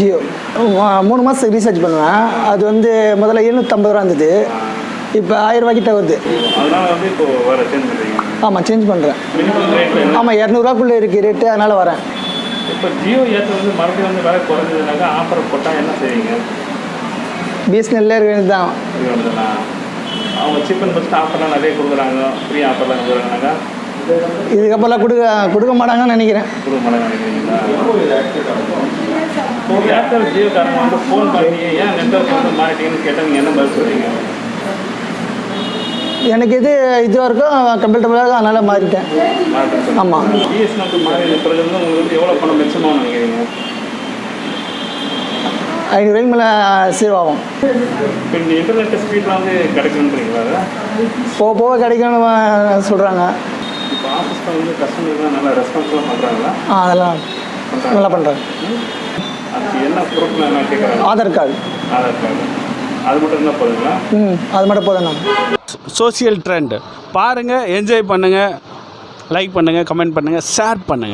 ஜியோ மூணு மாதத்துக்கு ரீசார்ஜ் பண்ணுவேன். அது வந்து முதல்ல எழுநூற்றம்பது ரூபா இருந்தது. இப்போ ஆயிரம் ரூபாய்க்கிட்ட வருது. ஆமாம் சேஞ்ச் பண்ணுறேன் ஆமாம் இரநூறுவாக்குள்ளே இருக்குது ரேட்டு அதனால் வரேன். இப்போ ஜியோ வந்து மறுபடியும் வந்து விலை குறைஞ்சதுனாக்கா ஆஃபர் போட்டால் என்ன செய்வீங்க? பிஎஸ்என்எல்லே இருக்க வேண்டியது தான் அவங்க சீப் அண்ட் பெஸ்ட் ஆஃபர்லாம் நிறைய கொடுக்குறாங்க. ஃப்ரீ ஆஃபர்லாம் கொடுக்குறாங்கனாக்கா இதுக்கப்புறம்லாம் கொடுக்க கொடுக்க மாட்டாங்கன்னு நினைக்கிறேன். எனக்கு எது இதுவாக இருக்கோ கம்ஃபர்டபுளாக இருக்கும் அதனால் மாறிட்டேன். மாறிட்டு ஆமாம் ஐநூறுரூவாய்க்கு மேலே சேவ் ஆகும் இன்டர்நெட் ஸ்பீட்லாம் வந்து கிடைக்குன்றீங்களா போக போக கிடைக்கும்னு சொல்கிறாங்க இப்போ ஆஃபீஸில் வந்து கஸ்டமர்லாம் நல்லா ரெஸ்பான்ஸ்லாம் பண்ணுறாங்களா ஆ அதெல்லாம் நல்லா பண்ணுறாங்க அதுக்கு என்ன ப்ரூஃப் நான் கேட்குறாங்க? ஆதார் கார்டு ஆதார் கார்டு அது மட்டும் இருந்தால் போதுங்களா? ம் அது மட்டும் நான். சோசியல் ட்ரெண்ட் பாருங்கள் என்ஜாய் பண்ணுங்கள் லைக் பண்ணுங்கள் கமெண்ட் பண்ணுங்கள் ஷேர் பண்ணுங்கள்